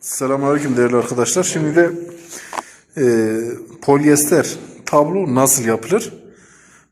Selamünaleyküm değerli arkadaşlar. Şimdi de e, polyester tablo nasıl yapılır?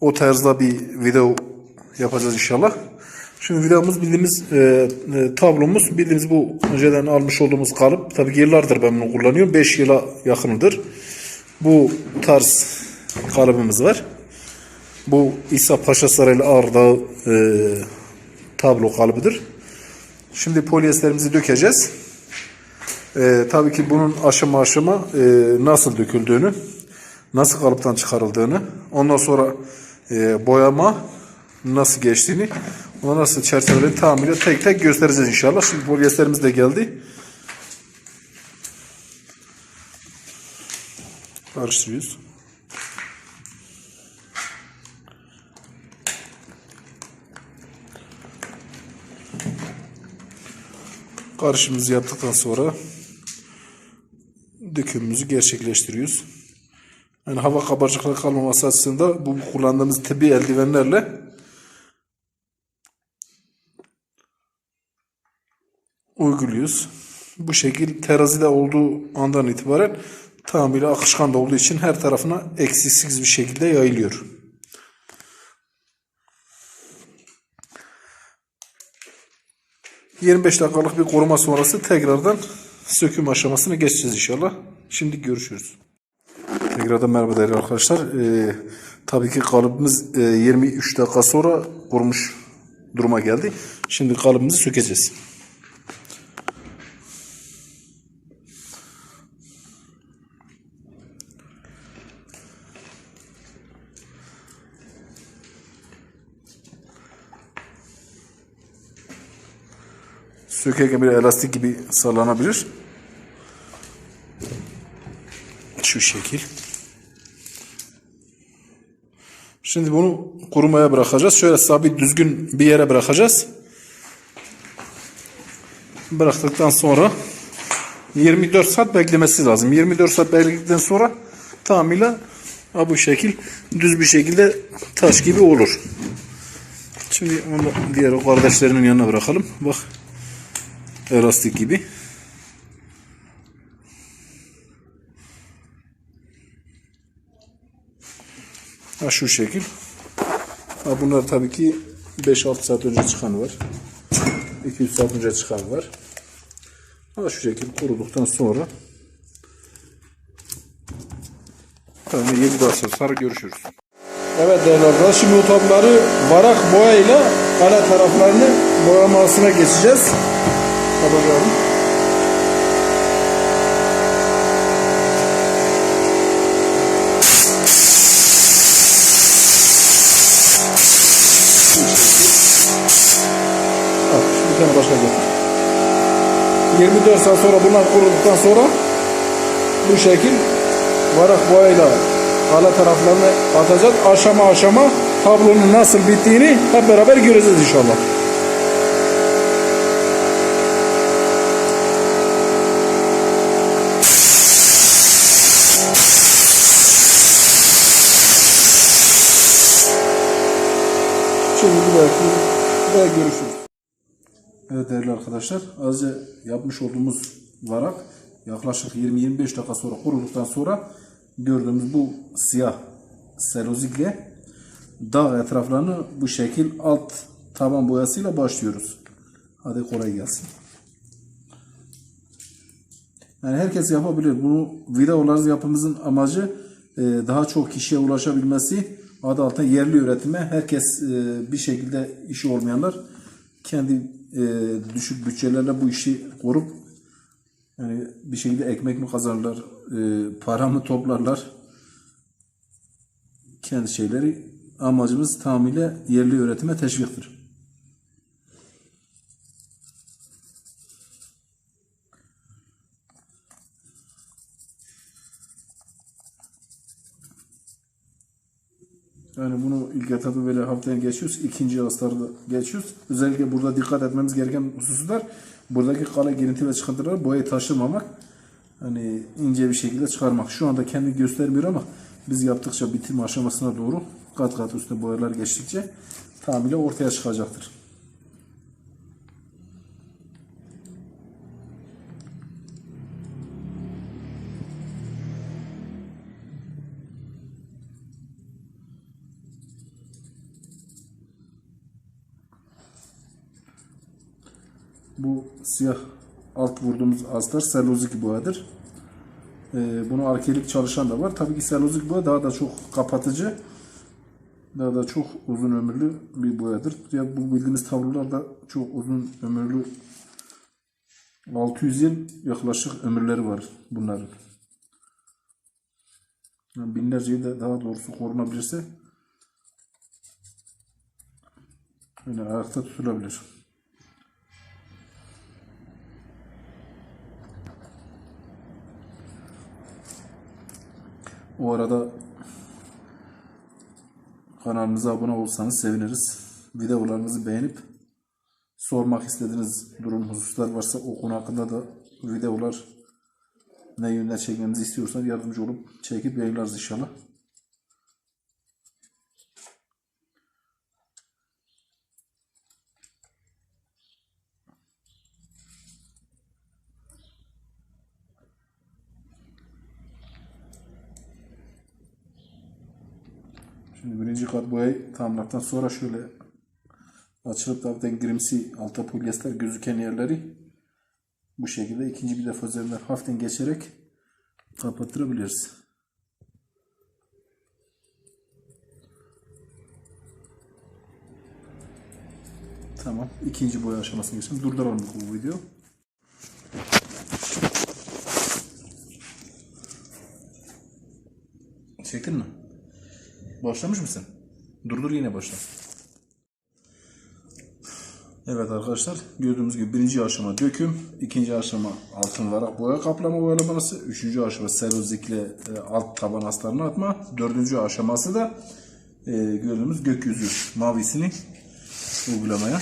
O tarzda bir video yapacağız inşallah. Şimdi videomuz bildiğimiz e, e, tablomuz bildiğimiz bu önceden almış olduğumuz kalıp. Tabii ki yıllardır ben bunu kullanıyorum. 5 yıla yakınıdır. Bu tarz kalıbımız var. Bu İsa Paşa Saraylı Ağrı Dağı e, tablo kalıbıdır. Şimdi polyesterimizi dökeceğiz. Ee, tabii ki bunun aşama aşama e, nasıl döküldüğünü, nasıl kalıptan çıkarıldığını, ondan sonra e, boyama nasıl geçtiğini, ona nasıl çerçeveleri tamamıyla tek tek göstereceğiz inşallah. Şimdi polyesterimiz de geldi. Karıştırıyoruz. Karışımımızı yaptıktan sonra dökümümüzü gerçekleştiriyoruz. Yani hava kabarcıkları kalmaması açısından bu kullandığımız tıbbi eldivenlerle uyguluyoruz. Bu şekil terazide olduğu andan itibaren tamamıyla akışkan da olduğu için her tarafına eksiksiz bir şekilde yayılıyor. ...25 dakikalık bir koruma sonrası tekrardan söküm aşamasına geçeceğiz inşallah. Şimdi görüşürüz. Tekrardan merhaba değerli arkadaşlar. Ee, tabii ki kalıbımız e, 23 dakika sonra kurumuş duruma geldi. Şimdi kalıbımızı sökeceğiz. Sökerken bir elastik gibi sallanabilir. Şu şekil. Şimdi bunu kurumaya bırakacağız. Şöyle sabit düzgün bir yere bırakacağız. Bıraktıktan sonra 24 saat beklemesi lazım. 24 saat bekledikten sonra tamamıyla bu şekil düz bir şekilde taş gibi olur. Şimdi onu diğer kardeşlerinin yanına bırakalım. Bak elastik gibi. Ha şu şekil. Ha bunlar tabii ki 5-6 saat önce çıkan var. 2-3 saat önce çıkan var. Ha şu şekil kuruduktan sonra Tamam, 7 daha sonra görüşürüz. Evet değerli arkadaşlar şimdi tabloları varak boyayla kale taraflarını boyamasına geçeceğiz. Bakalım. Al, bir tane başka getir. 24 saat sonra bunlar kuruduktan sonra bu şekil varak boyayla kale taraflarını atacağız. Aşama aşama tablonun nasıl bittiğini hep beraber göreceğiz inşallah. Bir dahaki daha görüşürüz. Evet değerli arkadaşlar, az önce yapmış olduğumuz varak yaklaşık 20-25 dakika sonra kuruduktan sonra gördüğümüz bu siyah selozikle dağ etraflarını bu şekil alt taban boyasıyla başlıyoruz. Hadi kolay gelsin. Yani herkes yapabilir. Bunu videolar yapımızın amacı e, daha çok kişiye ulaşabilmesi. Adı altında yerli üretime herkes e, bir şekilde işi olmayanlar kendi e, düşük bütçelerle bu işi korup yani bir şekilde ekmek mi kazanırlar, e, para mı toplarlar kendi şeyleri amacımız tamamıyla yerli üretime teşviktir. Yani bunu ilk etapı böyle hafiften geçiyoruz. ikinci hasarda geçiyoruz. Özellikle burada dikkat etmemiz gereken hususlar buradaki kale girinti ve çıkıntıları boyayı taşırmamak. Hani ince bir şekilde çıkarmak. Şu anda kendi göstermiyor ama biz yaptıkça bitim aşamasına doğru kat kat üstüne boyalar geçtikçe tamamıyla ortaya çıkacaktır. Siyah alt vurduğumuz astar selülozik boyadır. Ee, bunu arkelik çalışan da var. Tabii ki selülozik boya daha da çok kapatıcı. Daha da çok uzun ömürlü bir boyadır. Ya bu bildiğimiz tablolar da çok uzun ömürlü 600 yıl yaklaşık ömürleri var bunların. Yani binlerce yıl da daha doğrusu korunabilirse öyle ayakta tutulabilir. O arada kanalımıza abone olsanız seviniriz. Videolarımızı beğenip sormak istediğiniz durum hususlar varsa o konu hakkında da videolar ne yönde çekmemizi istiyorsanız yardımcı olup çekip yayınlarız inşallah. Şimdi birinci kat boyayı tamamladıktan sonra şöyle açılıp da grimsi alta polyester gözüken yerleri bu şekilde ikinci bir defa üzerinden hafiften geçerek kapattırabiliriz. Tamam. ikinci boya aşamasına geçelim. Durduralım bu video. Çektin mi? Başlamış mısın? Durdur yine başla. Evet arkadaşlar gördüğünüz gibi birinci aşama döküm, ikinci aşama altın varak boya kaplama boyalaması, üçüncü aşama selozikle e, alt taban astarını atma, dördüncü aşaması da e, gördüğümüz gökyüzü mavisini uygulamaya.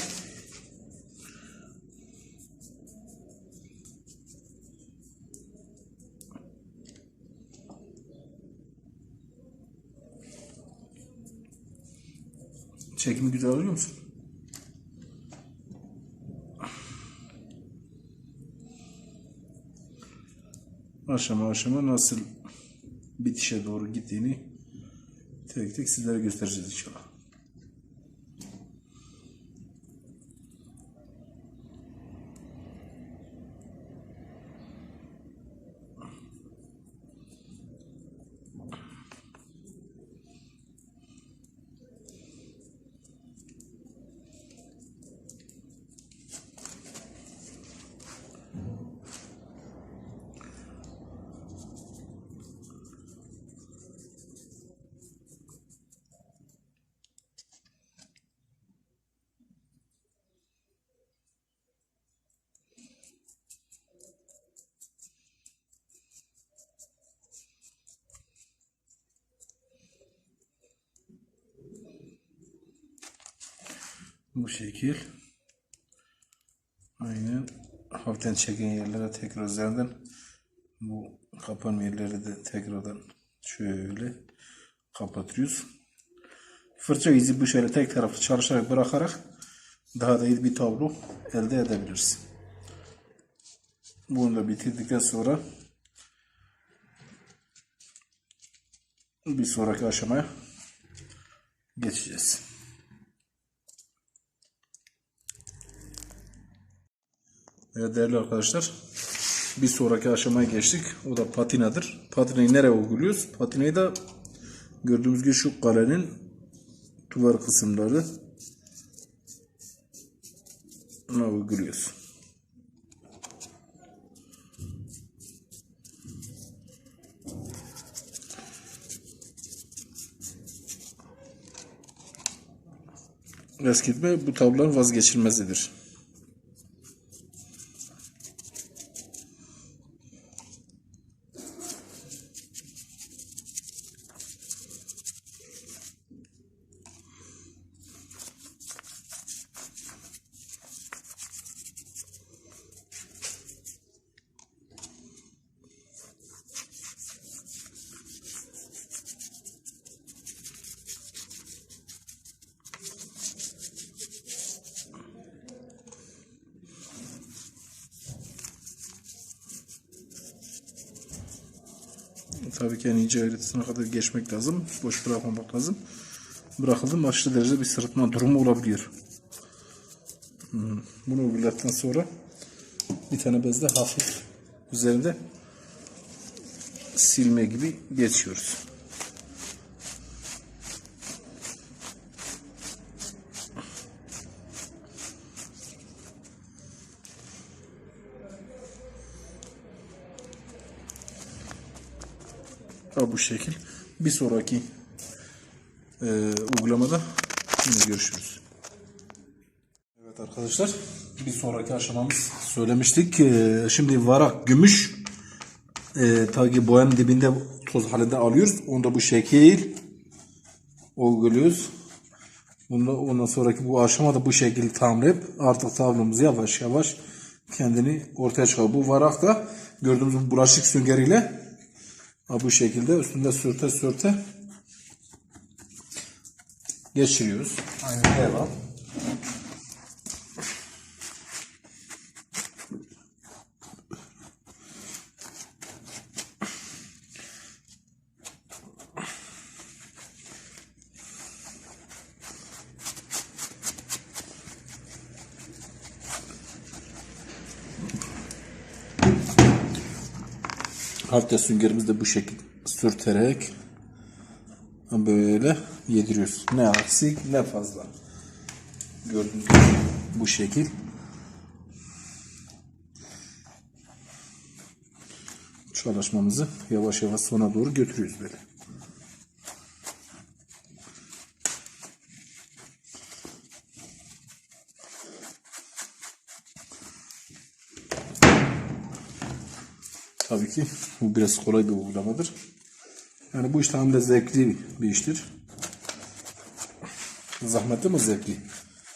Çekimi güzel alıyor musun? aşama aşama nasıl bitişe doğru gittiğini tek tek sizlere göstereceğiz inşallah. Bu şekil. Aynen. Hafiften çeken yerlere tekrar üzerinden bu kapanma yerleri de tekrardan şöyle kapatıyoruz. Fırça izi bu şöyle tek taraflı çalışarak bırakarak daha da iyi bir tablo elde edebiliriz. Bunu da bitirdikten sonra bir sonraki aşamaya geçeceğiz. Değerli arkadaşlar bir sonraki aşamaya geçtik. O da patinadır. Patinayı nereye uyguluyoruz? Patinayı da gördüğümüz gibi şu kalenin duvar kısımları buna uyguluyoruz. Eskitme bu tabloların vazgeçilmezidir. Tabii ki en ince ayrıntısına kadar geçmek lazım. Boş bırakmamak lazım. Bırakıldı mı aşırı derecede bir sırıtma durumu olabiliyor. Hmm, Bunu uyguladıktan sonra bir tane bezle hafif üzerinde silme gibi geçiyoruz. Ha, bu şekil. Bir sonraki e, uygulamada yine görüşürüz. Evet arkadaşlar bir sonraki aşamamız söylemiştik. E, şimdi varak gümüş e, tabi boyanın dibinde toz halinde alıyoruz. Onu da bu şekil uyguluyoruz. Bunda ondan sonraki bu aşamada bu şekilde tamamlayıp artık tablomuz yavaş yavaş kendini ortaya çıkıyor. Bu varak da gördüğümüz bu bulaşık süngeriyle bu şekilde üstünde sürte sürte geçiriyoruz. Aynen devam. Hafta süngerimizi de bu şekilde sürterek böyle yediriyoruz. Ne eksik ne fazla. Gördüğünüz gibi bu şekil. Çalışmamızı yavaş yavaş sona doğru götürüyoruz böyle. Tabii ki bu biraz kolay bir uygulamadır. Yani bu iş tamamen zevkli bir iştir. Zahmetli ama zevkli.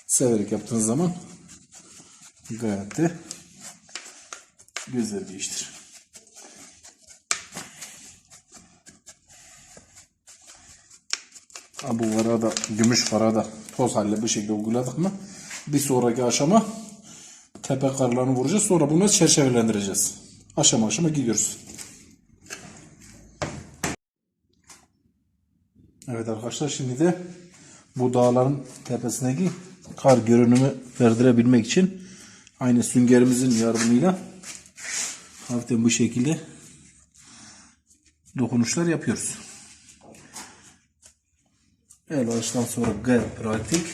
Severek yaptığınız zaman gayet de güzel bir iştir. Ha, bu vara da gümüş vara da toz haline bu şekilde uyguladık mı bir sonraki aşama tepe karlarını vuracağız. Sonra bunu çerçevelendireceğiz. Aşama aşama gidiyoruz. Evet arkadaşlar şimdi de bu dağların tepesindeki kar görünümü verdirebilmek için aynı süngerimizin yardımıyla hafiften bu şekilde dokunuşlar yapıyoruz. El baştan sonra gayet pratik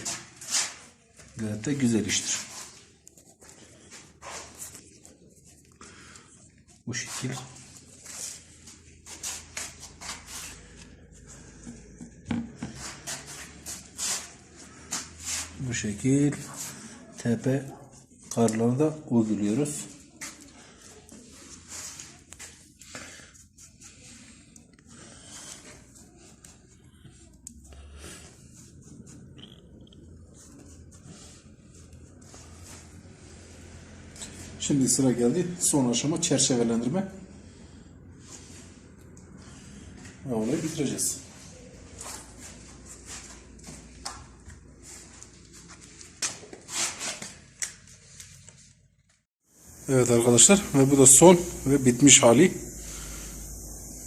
gayet de güzel iştir. Bu şekil. Bu şekil tepe karlarını da uyguluyoruz. Şimdi sıra geldi. Son aşama çerçevelendirme. Ve olayı bitireceğiz. Evet arkadaşlar ve bu da son ve bitmiş hali.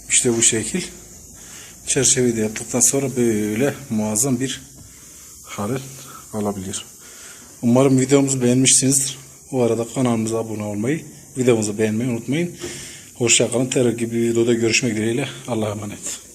İşte bu şekil. Çerçeveyi de yaptıktan sonra böyle muazzam bir hal alabilir. Umarım videomuzu beğenmişsinizdir. O arada kanalımıza abone olmayı, videomuzu beğenmeyi unutmayın. Hoşçakalın. Tekrar gibi videoda görüşmek dileğiyle. Allah'a emanet.